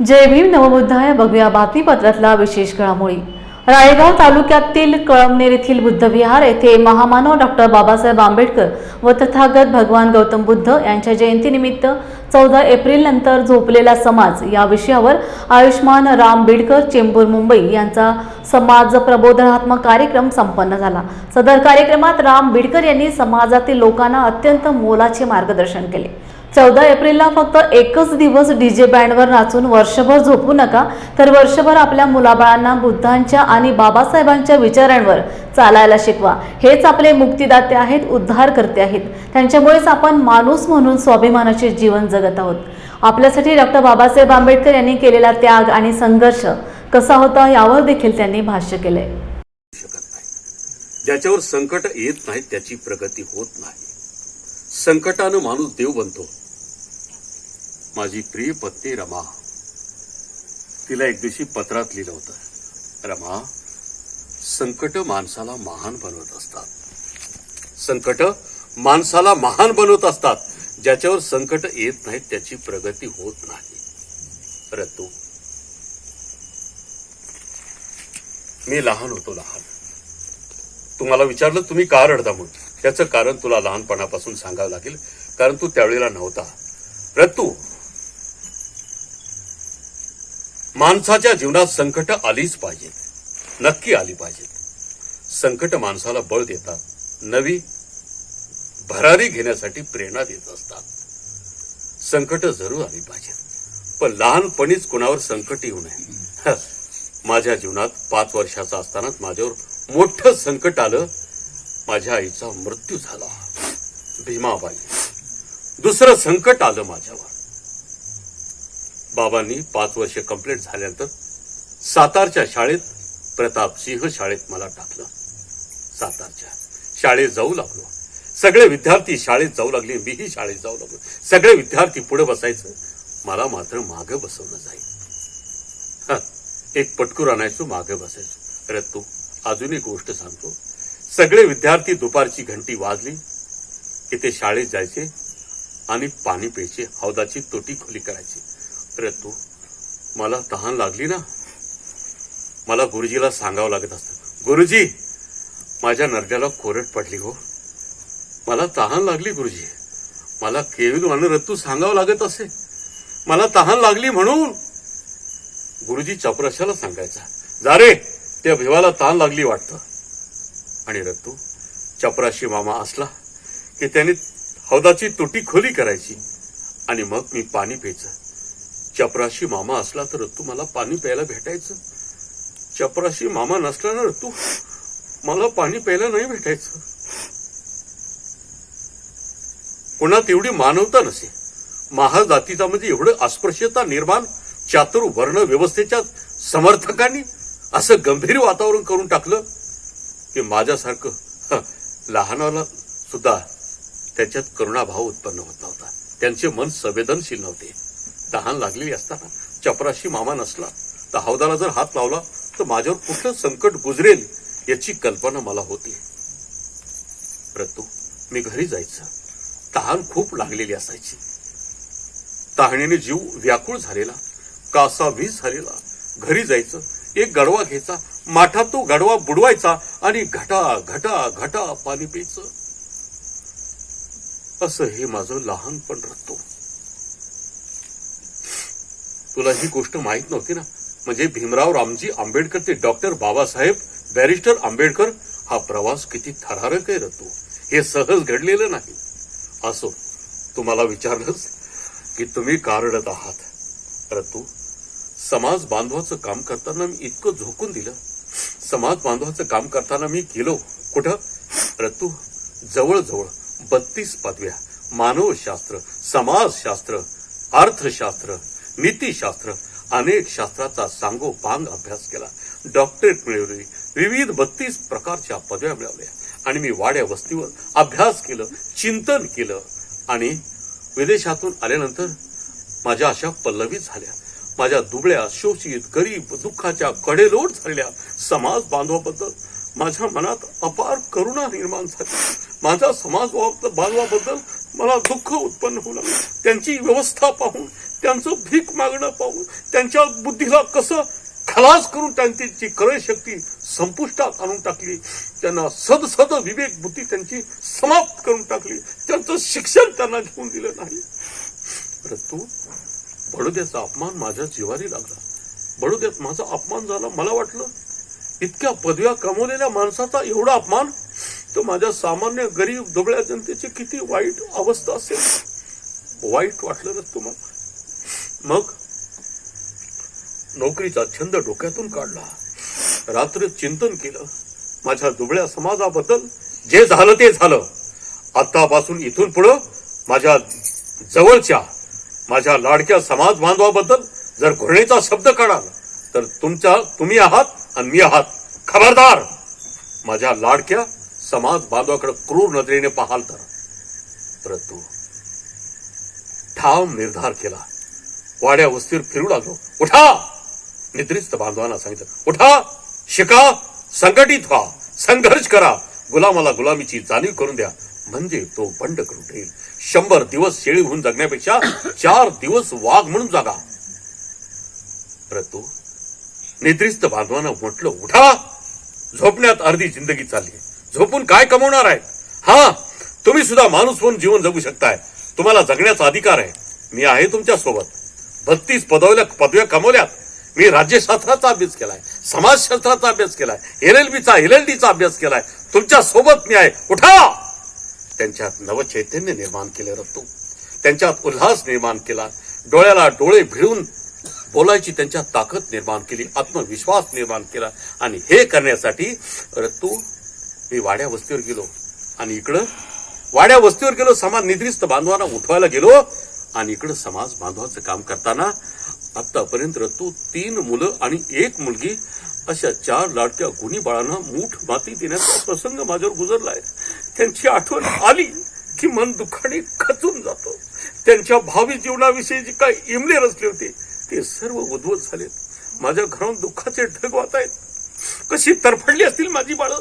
जय भीम नवबुद्धाय. बघूया बातमीपत्रातला विशेष घडामोडी राळेगाव तालुक्यातील कळमनेर येथील बुद्धविहार येथे महामानव डॉक्टर बाबासाहेब आंबेडकर व तथागत भगवान गौतम बुद्ध यांच्या जयंतीनिमित्त चौदा एप्रिल नंतर झोपलेला समाज या विषयावर आयुष्मान राम बिडकर चेंबूर मुंबई यांचा समाज प्रबोधनात्मक कार्यक्रम संपन्न झाला. सदर कार्यक्रमात राम बिडकर यांनी समाजातील लोकांना अत्यंत मोलाचे मार्गदर्शन केले. चौदा एप्रिलला फक्त एकच दिवस डीजे बँडवर नाचून वर्षभर झोपू नका तर वर्षभर आपल्या मुलाबाळांना बुद्धांच्या आणि बाबासाहेबांच्या विचारांवर चालायला शिकवा. हेच आपले मुक्तिदाते आहेत उद्धार करते आहेत. त्यांच्यामुळेच आपण माणूस म्हणून स्वाभिमानाचे जीवन जगत आहोत. आपल्यासाठी डॉक्टर बाबासाहेब आंबेडकर यांनी केलेला त्याग आणि संघर्ष कसा होता यावर देखील त्यांनी भाष्य केले ज्याच्यावर संकट येत नाही त्याची प्रगती होत नाही. संकटानं माणूस देव बनतो माझी प्रिय पत्नी रमा. तिला एक दिवशी पत्रात लिहिलं होतं. रमा संकट माणसाला महान बनवत असतात. संकट माणसाला महान बनवत असतात. ज्याच्यावर संकट येत नाहीत त्याची प्रगती होत नाही. रतू मी लहान होतो लहान. तुम्हाला विचारलं तुम्ही का रडता म्हणून? त्याचं कारण तुला लहानपणापासून सांगावं लागेल कारण तू त्यावेळेला नव्हता. रत्तू माणसाच्या जीवनात संकट आलीच पाहिजेत. नक्की आली पाहिजेत. संकट माणसाला बळ देतात. नवी भरारी घेण्यासाठी प्रेरणा देत असतात. संकट जरूर आली पाहिजेत. पण लहानपणीच कुणावर संकट येऊ नये. माझ्या जीवनात पाच वर्षाचा असतानाच माझ्यावर मोठं संकट आलं. माझ्या आईचा मृत्यू झाला. भीमाबाई. दुसरं संकट आलं माझ्यावर. बाबांनी पाच वर्ष कंप्लीट झाल्यानंतर सातारच्या शाळेत प्रताप सिंह शाळेत मला टाकलं. सातारच्या शाळेत जाऊ लागलो. सगळे विद्यार्थी शाळेत जाऊ लागले मीही शाळेत जाऊ लागलो. सगळे विद्यार्थी पुढे बसायचं मला मात्र मागे बसवलं जाईल एक पटकूर आणायचो मागे बसायचो. अरे तू अजून एक गोष्ट सांगतो. सगळे विद्यार्थी दुपारची घंटी वाजली की ते शाळेत जायचे आणि पाणी प्यायचे हौदाची तोटी खोली करायची. अरे तू? मला तहान लागली ना? मला गुरुजीला सांगावं लागत असतं. गुरुजी माझ्या नरड्याला कोरट पडली हो. मला तहान लागली गुरुजी. मला केविल आणि रत्तू सांगावं लागत असे. मला तहान लागली म्हणून. गुरुजी चपराशाला सांगायचा जा रे त्या भिवाला तहान लागली वाटतं. आणि रत्तू चपराशी मामा असला की त्याने हौदाची तुटी खोली करायची आणि मग मी पाणी प्यायचं. चपराशी मामा असला तर तू मला पाणी प्यायला भेटायचं? चपराशी मामा नसला ना तू मला पाणी प्यायला नाही भेटायचं? कोणात एवढी मानवता नसे? महार जातीचा म्हणजे एवढं अस्पृश्यता निर्माण चातुर वर्ण व्यवस्थेच्या समर्थकांनी असं गंभीर वातावरण करून टाकलं की माझ्यासारखं लहानाला सुद्धा त्याच्यात करुणाभाव उत्पन्न होत नव्हता. त्यांचे मन संवेदनशील नव्हते. तहान लागलेली असताना चपराशी मामा नसला तर हौदाला जर हात लावला तर माझ्यावर कुठलं संकट गुजरेल याची कल्पना मला होती. परंतु मी घरी जायचं. तहान खूप लागलेली असायची. तहाणीने जीव व्याकुळ झालेला कासा वीज झालेला घरी जायचं एक गडवा घ्यायचा माठात तो गडवा बुडवायचा आणि घटा घटा घटा पाणी प्यायचं. असं हे माझं लहानपण राहतो तुला ही गोष्ट माहीत नव्हती ना? म्हणजे भीमराव रामजी आंबेडकर ते डॉक्टर बाबासाहेब बॅरिस्टर आंबेडकर हा प्रवास किती थरारक आहे रतो हे सहज घडलेलं नाही. असो तुम्हाला विचारलंच की तुम्ही कारडत आहात? रतू समाज बांधवाचं काम करताना मी इतकं झोकून दिलं. समाज बांधवाचं काम करताना मी गेलो. कुठं? रतू जवळजवळ बत्तीस पदव्या मानवशास्त्र समाजशास्त्र अर्थशास्त्र नीतीशास्त्र अनेक शास्त्राचा सांगोपांग अभ्यास केला. डॉक्टरेट मिळवली. विविध बत्तीस प्रकारच्या पदव्या मिळवल्या. आणि मी वाड्या वस्तीवर अभ्यास केलं चिंतन केलं. आणि विदेशातून आल्यानंतर माझ्या अशा पल्लवी झाल्या. माझ्या दुबळ्या शोषित गरीब दुःखाच्या कडेलोट झालेल्या समाज बांधवाबद्दल माझ्या मनात अपार करुणा निर्माण झाली. माझा समाज बांधवाबद्दल मला दुःख उत्पन्न होऊ लागलं. त्यांची व्यवस्था पाहून त्यांचं भीक मागणं पाहून त्यांच्या बुद्धीला कसं खलास करून त्यांची क्रय शक्ती संपुष्टात आणून टाकली त्यांना सदसद विवेक बुद्धी त्यांची समाप्त करून टाकली त्यांचं शिक्षण त्यांना घेऊन दिलं नाही. परंतु बडोद्याचा अपमान माझ्या जीवारी लागला. बडोद्यात माझा अपमान झाला मला वाटलं इतक्या पदव्या कमवलेल्या माणसाचा एवढा अपमान? तो माझ्या सामान्य गरीब दुबळ्या जनतेची किती वाईट अवस्था असेल? वाईट वाटलं ना तुम्हाला? मग? नोकरीचा छंद डोक्यातून काढला. रात्र चिंतन केलं. माझ्या दुबळ्या समाजाबद्दल जे झालं ते झालं. आतापासून इथून पुढं माझ्या जवळच्या माझ्या लाडक्या समाज बांधवाबद्दल जर घोरणीचा शब्द काढाल तर तुमच्या तुम्ही आहात आणि मी आहात. खबरदार! माझ्या लाडक्या समाज बांधवाकडे क्रूर नजरेने पाहाल तर. परंतु ठाम निर्धार केला. वाड्या वस्तीवर फिरू लागलो. उठा! निद्रिस्त बांधवांना सांगितलं. उठा! शिका! संघटित व्हा. संघर्ष करा. गुलामाला गुलामीची जाणीव करून द्या. म्हणजे तो बंड करून ठेईल शंभर दिवस शेळी होऊन जगण्यापेक्षा चार दिवस वाघ म्हणून जागा. परंतु निद्रिस्त बांधवांना म्हटलं उठा! झोपण्यात अर्धी जिंदगी चालली झोपून काय कमवणार आहे? हा तुम्ही सुद्धा माणूस म्हणून जीवन जगू शकताय. तुम्हाला जगण्याचा अधिकार आहे. मी आहे तुमच्यासोबत बत्तीस पदवल्या पदव्या कमवल्यात. मी राज्यशास्त्राचा अभ्यास केलाय समाजशास्त्राचा अभ्यास केलाय एल एल बीचा एल एल डीचा अभ्यास केलाय. तुमच्यासोबत मी आहे. उठा! त्यांच्यात नवचैतन्य निर्माण केले रत्तू. त्यांच्यात उल्हास निर्माण केला. डोळ्याला डोळे भिडून बोलायची त्यांच्यात ताकद निर्माण केली आत्मविश्वास निर्माण केला. आणि हे करण्यासाठी रत्तू मी वाड्या वस्तीवर गेलो. आणि इकडं वाड्या वस्तीवर गेलो समाज निद्रिस्त बांधवांना उठवायला गेलो. आणि इकडं समाज बांधवाचं काम करताना आतापर्यंत तू तीन मुलं आणि एक मुलगी अशा चार लाडक्या गुणी बाळांना मूठ माती देण्याचा प्रसंग माझ्यावर गुजरलाय. त्यांची आठवण आली की मन दुःखाने खचून जातो. त्यांच्या भावी जीवनाविषयी जे काय इमले रचले होते ते सर्व उद्वत झालेत. माझ्या घराहून दुःखाचे ढग वाहत आहेत कशी तरफडली असतील माझी बाळं?